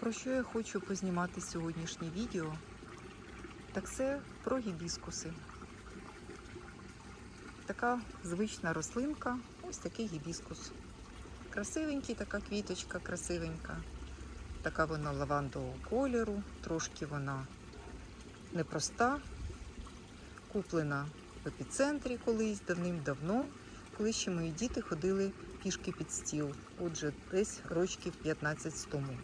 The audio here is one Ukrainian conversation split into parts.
Про що я хочу познімати сьогоднішнє відео? Так це про гібіскуси. Така звична рослинка, ось такий гібіскус. Красивенький, така квіточка, красивенька. Така вона лавандового кольору, трошки вона непроста, куплена в епіцентрі колись давним-давно, коли ще мої діти ходили пішки під стіл. Отже, десь рочків 15 тому.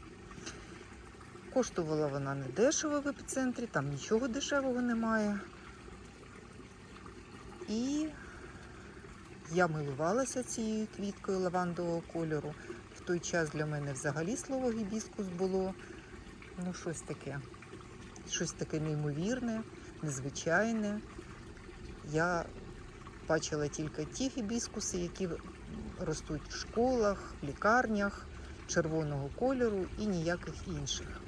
Коштувала вона не дешево в епіцентрі, там нічого дешевого немає. І я милувалася цією квіткою лавандового кольору. В той час для мене взагалі слово гібіскус було ну, щось таке. Щось таке неймовірне, незвичайне. Я бачила тільки ті гібіскуси, які ростуть в школах, в лікарнях червоного кольору і ніяких інших.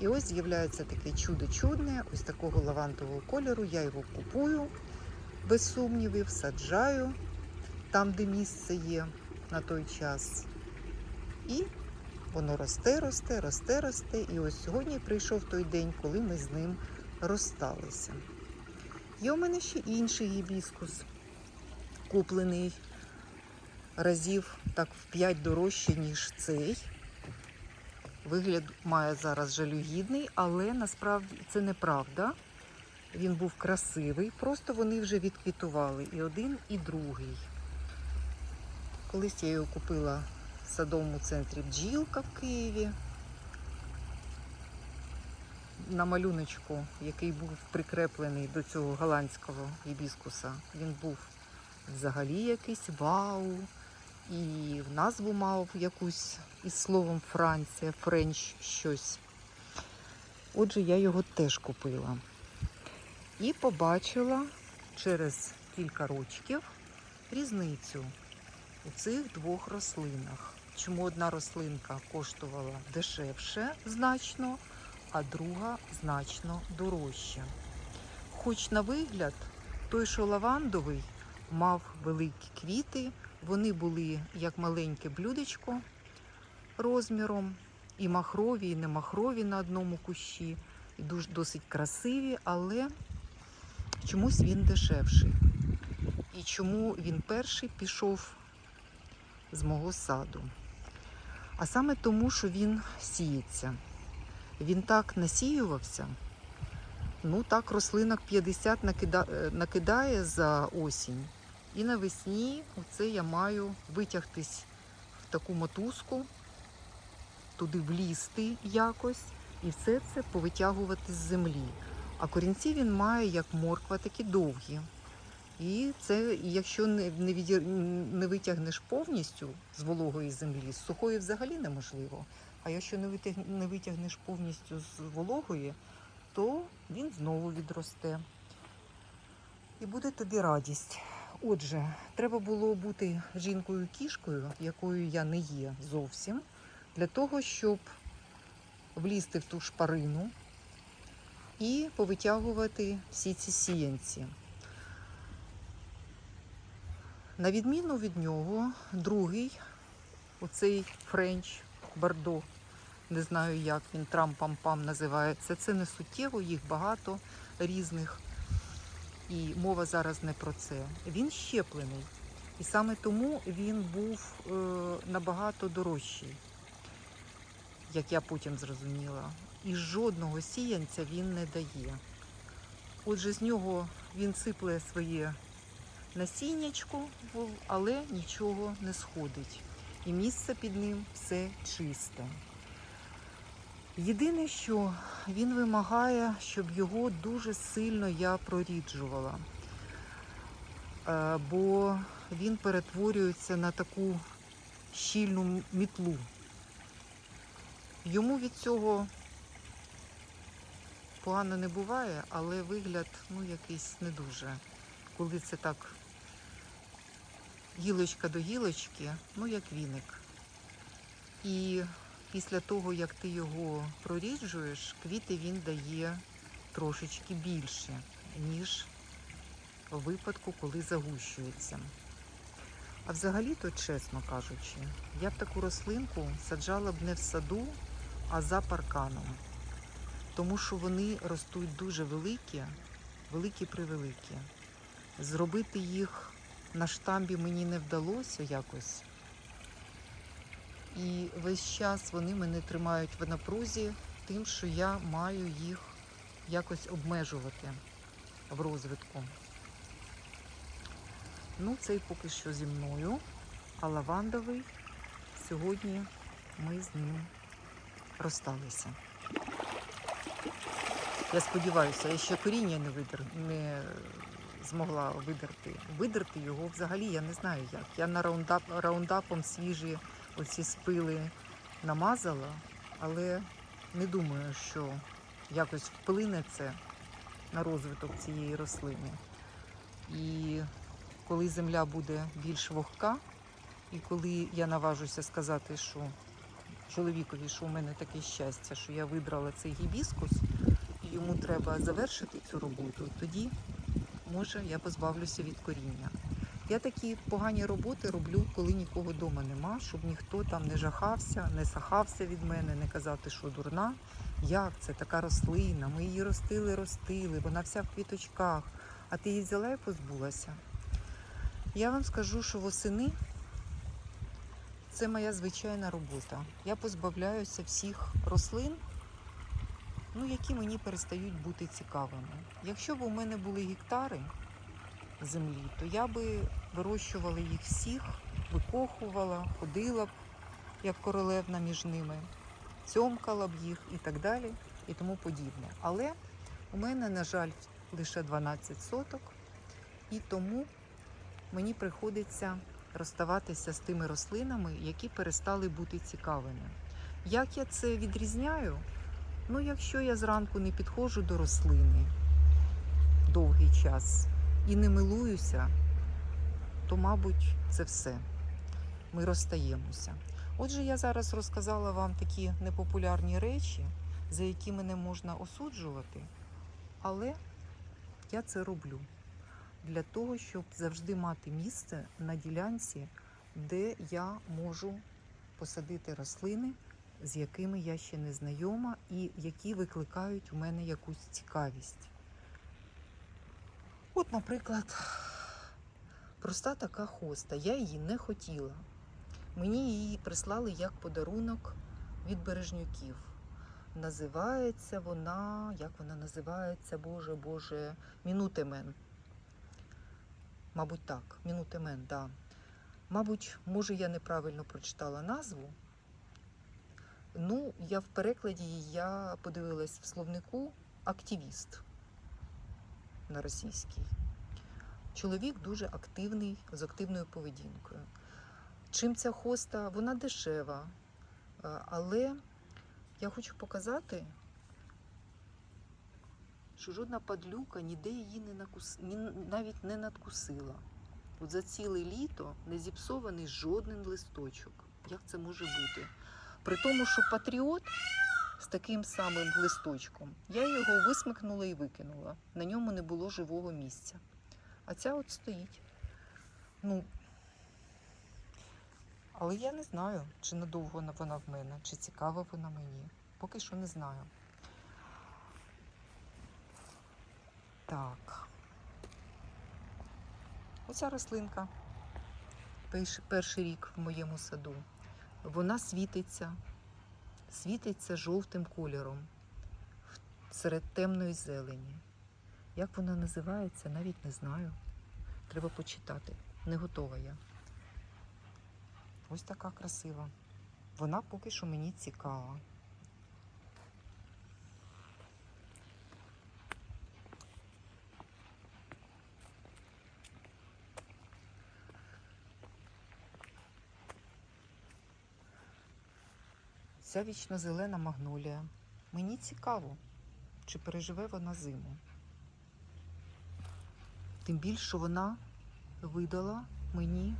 І ось з'являється таке чудо чудне, ось такого лавандового кольору. Я його купую без сумнівів, саджаю там, де місце є на той час. І воно росте, росте, росте, росте. І ось сьогодні прийшов той день, коли ми з ним розсталися. Є у мене ще інший гібіскус, куплений разів так в 5 дорожче, ніж цей. Вигляд має зараз жалюгідний, але насправді це неправда. Він був красивий, просто вони вже відквітували і один, і другий. Колись я його купила в садовому центрі бджілка в Києві. На малюночку, який був прикреплений до цього голландського гібіскуса, він був взагалі якийсь вау. І в назву мав якусь із словом Франція, Френч щось. Отже, я його теж купила. І побачила через кілька рочків різницю у цих двох рослинах. Чому одна рослинка коштувала дешевше значно, а друга значно дорожче. Хоч на вигляд, той, що лавандовий, мав великі квіти, вони були як маленьке блюдечко розміром, і махрові, і не махрові на одному кущі, і дуже досить красиві, але чомусь він дешевший. І чому він перший пішов з мого саду? А саме тому, що він сіється. Він так насіювався. Ну так, рослинок 50 накида... е, накидає за осінь. І навесні оце я маю витягтись в таку мотузку, туди влізти якось і все це повитягувати з землі. А корінці він має як морква, такі довгі. І це, якщо не, не, відір... не витягнеш повністю з вологої землі, з сухої взагалі неможливо. А якщо не, витяг... не витягнеш повністю з вологої, то він знову відросте. І буде тобі радість. Отже, треба було бути жінкою-кішкою, якою я не є зовсім, для того, щоб влізти в ту шпарину і повитягувати всі ці сіянці. На відміну від нього, другий, оцей френч Бордо, не знаю, як він трам-пам-пам називається. Це не суттєво, їх багато різних. І мова зараз не про це. Він щеплений. І саме тому він був е, набагато дорожчий, як я потім зрозуміла. І жодного сіянця він не дає. Отже, з нього він сипле своє насіннячко, але нічого не сходить. І місце під ним все чисте. Єдине, що він вимагає, щоб його дуже сильно я проріджувала, Е, бо він перетворюється на таку щільну мітлу. Йому від цього погано не буває, але вигляд ну, якийсь не дуже. Коли це так гілочка до гілочки, ну як віник. І після того, як ти його проріджуєш, квіти він дає трошечки більше, ніж у випадку, коли загущується. А взагалі-то, чесно кажучи, я б таку рослинку саджала б не в саду, а за парканом. Тому що вони ростуть дуже великі, великі превеликі. Зробити їх на штамбі мені не вдалося якось. І весь час вони мене тримають в напрузі тим, що я маю їх якось обмежувати в розвитку. Ну, цей поки що зі мною, а лавандовий сьогодні ми з ним розсталися. Я сподіваюся, я ще коріння не, видер... не змогла видерти. Видерти його взагалі я не знаю як. Я на раундап... раундапом свіжі оці спили намазала, але не думаю, що якось вплине це на розвиток цієї рослини. І коли земля буде більш вогка, і коли я наважуся сказати, що чоловікові, що у мене таке щастя, що я вибрала цей гібіскус, йому треба завершити цю роботу, тоді може я позбавлюся від коріння. Я такі погані роботи роблю, коли нікого вдома нема, щоб ніхто там не жахався, не сахався від мене, не казати, що дурна. Як це така рослина? Ми її ростили, ростили, вона вся в квіточках, а ти її взяла і позбулася. Я вам скажу, що восени це моя звичайна робота. Я позбавляюся всіх рослин, ну, які мені перестають бути цікавими. Якщо б у мене були гектари землі, то я би вирощувала їх всіх, викохувала, ходила б як королевна між ними, цьомкала б їх і так далі, і тому подібне. Але у мене, на жаль, лише 12 соток, і тому мені приходиться розставатися з тими рослинами, які перестали бути цікавими. Як я це відрізняю? Ну, якщо я зранку не підходжу до рослини довгий час і не милуюся, то, мабуть, це все. Ми розстаємося. Отже, я зараз розказала вам такі непопулярні речі, за які мене можна осуджувати, але я це роблю для того, щоб завжди мати місце на ділянці, де я можу посадити рослини, з якими я ще не знайома, і які викликають у мене якусь цікавість. От, наприклад, проста така хоста. Я її не хотіла. Мені її прислали як подарунок від бережнюків. Називається вона, як вона називається, Боже, Боже, Мінутемен. Мабуть, так, Мінутемен, да. Мабуть, може, я неправильно прочитала назву. Ну, я в перекладі я подивилась в словнику активіст на російській. Чоловік дуже активний, з активною поведінкою. Чим ця хоста? Вона дешева, е, але я хочу показати, що жодна падлюка ніде її не накус... навіть не надкусила. От за ціле літо не зіпсований жоден листочок. Як це може бути? При тому, що патріот з таким самим листочком, я його висмикнула і викинула. На ньому не було живого місця. А ця от стоїть. Ну, але я не знаю, чи надовго вона в мене, чи цікава вона мені. Поки що не знаю. Так. Оця рослинка. Перший, рік в моєму саду. Вона світиться, світиться жовтим кольором серед темної зелені. Як вона називається, навіть не знаю. Треба почитати. Не готова я. Ось така красива. Вона поки що мені цікава. Ця вічно зелена магнолія. Мені цікаво, чи переживе вона зиму. Тим більше вона видала мені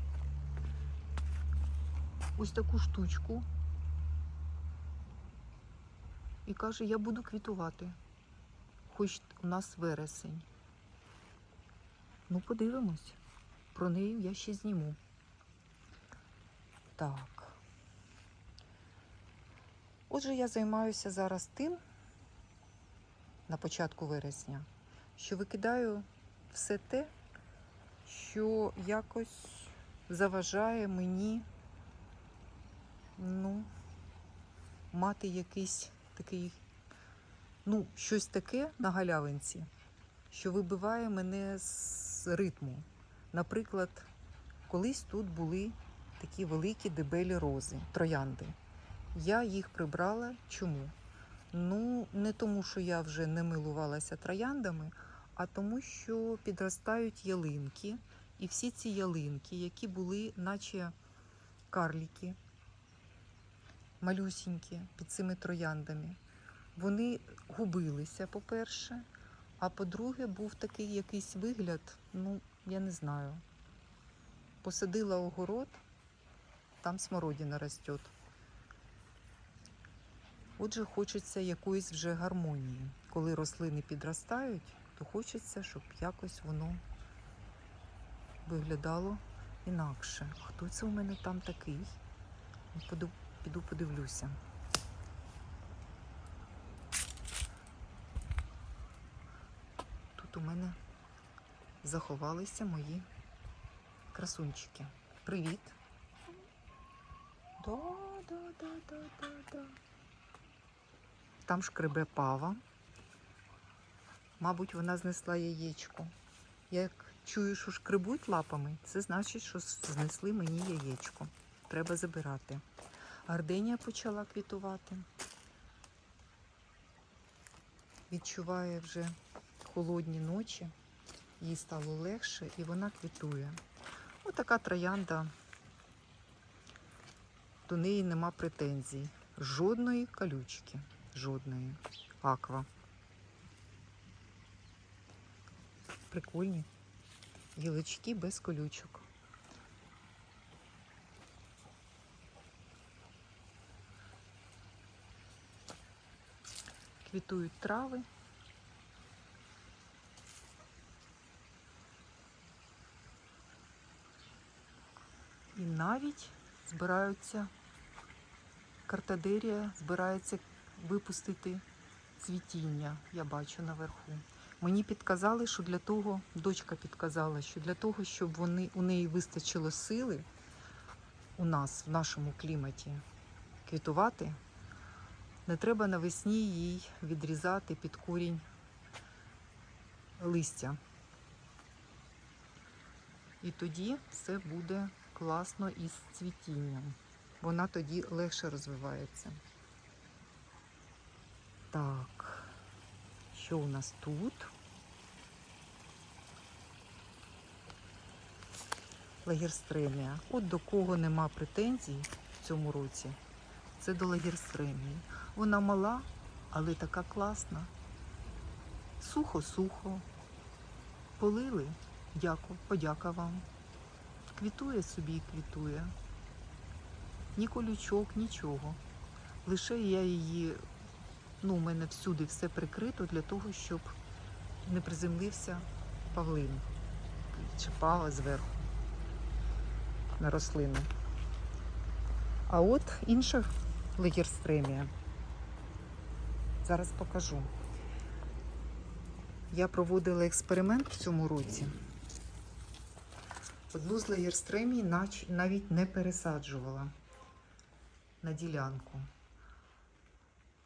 ось таку штучку і каже, я буду квітувати, хоч у нас вересень. Ну, подивимось. Про неї я ще зніму. Так. Отже, я займаюся зараз тим на початку вересня, що викидаю все те, що якось заважає мені ну, мати якийсь такий, ну, щось таке на галявинці, що вибиває мене з ритму. Наприклад, колись тут були такі великі дебелі рози, троянди. Я їх прибрала. Чому? Ну, не тому, що я вже не милувалася трояндами, а тому, що підростають ялинки. І всі ці ялинки, які були, наче карліки, малюсінькі під цими трояндами, вони губилися, по-перше, а по-друге, був такий якийсь вигляд, ну, я не знаю. Посадила огород, там смородина росте. Отже, хочеться якоїсь вже гармонії. Коли рослини підростають, то хочеться, щоб якось воно виглядало інакше. Хто це у мене там такий? Піду, подивлюся. Тут у мене заховалися мої красунчики. Привіт. Да, да, да, да, да, да. Там шкребе пава. Мабуть, вона знесла яєчко. Як чую, що шкребуть лапами, це значить, що знесли мені яєчко. Треба забирати. Гарденія почала квітувати. Відчуває вже холодні ночі, їй стало легше і вона квітує. Ось така троянда. До неї нема претензій. Жодної колючки. Жодної. Аква. Прикольні. Гілочки без колючок. Квітують трави. І навіть збираються картадерія збирається випустити цвітіння, я бачу наверху. Мені підказали, що для того, дочка підказала, що для того, щоб вони, у неї вистачило сили у нас, в нашому кліматі, квітувати, не треба навесні їй відрізати під корінь листя. І тоді все буде класно із цвітінням. Вона тоді легше розвивається. Так, що у нас тут? Лагерстремія. От до кого нема претензій в цьому році, це до лагерстремії. Вона мала, але така класна. Сухо-сухо. Полили. Дяку, подяка вам. Квітує собі і квітує. Ні колючок, нічого. Лише я її, ну, у мене всюди все прикрито для того, щоб не приземлився павлин чи пава зверху на рослину. А от інша легерстремія. Зараз покажу. Я проводила експеримент в цьому році. Одну з легерстремій нач- навіть не пересаджувала на ділянку.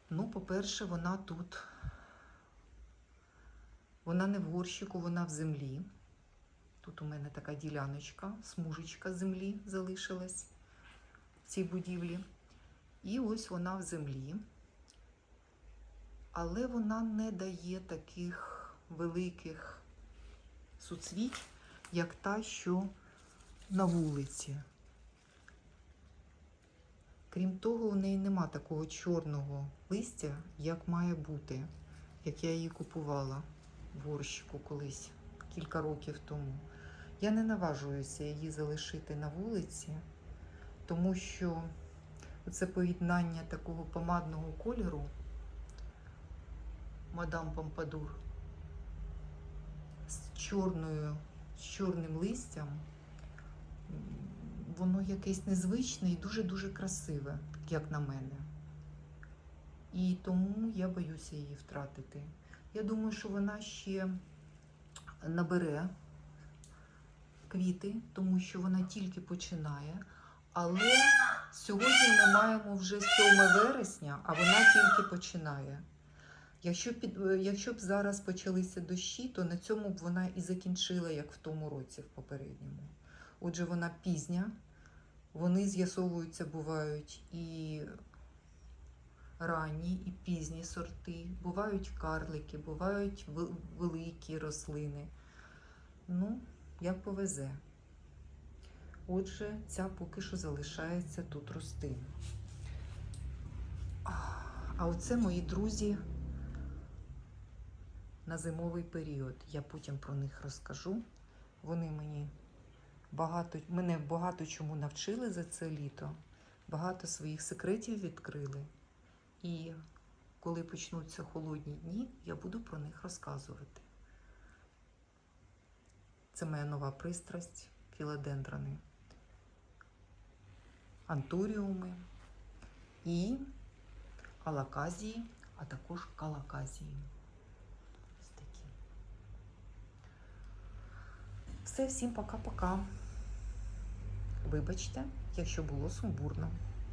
Ну, по-перше, вона тут. Вона не в горщику, вона в землі. Тут у мене така діляночка, смужечка землі залишилась в цій будівлі. І ось вона в землі. Але вона не дає таких великих суцвіть, як та, що на вулиці. Крім того, у неї нема такого чорного листя, як має бути, як я її купувала в горщику колись, кілька років тому. Я не наважуюся її залишити на вулиці, тому що це поєднання такого помадного кольору мадам Помпадур з чорною, з чорним листям, воно якесь незвичне і дуже-дуже красиве, як на мене. І тому я боюся її втратити. Я думаю, що вона ще набере квіти, тому що вона тільки починає. Але сьогодні ми маємо вже 7 вересня, а вона тільки починає. Якщо, під, якщо б зараз почалися дощі, то на цьому б вона і закінчила, як в тому році, в попередньому. Отже, вона пізня, вони з'ясовуються, бувають і ранні, і пізні сорти, бувають карлики, бувають великі рослини. Ну, як повезе. Отже, ця поки що залишається тут рости. А оце мої друзі на зимовий період. Я потім про них розкажу. Вони мені багато, мене багато чому навчили за це літо, багато своїх секретів відкрили. І коли почнуться холодні дні, я буду про них розказувати. Це моя нова пристрасть філодендрони, антуріуми і алаказії, а також калаказії. Ось. Все, всім пока-пока. Вибачте, якщо було сумбурно.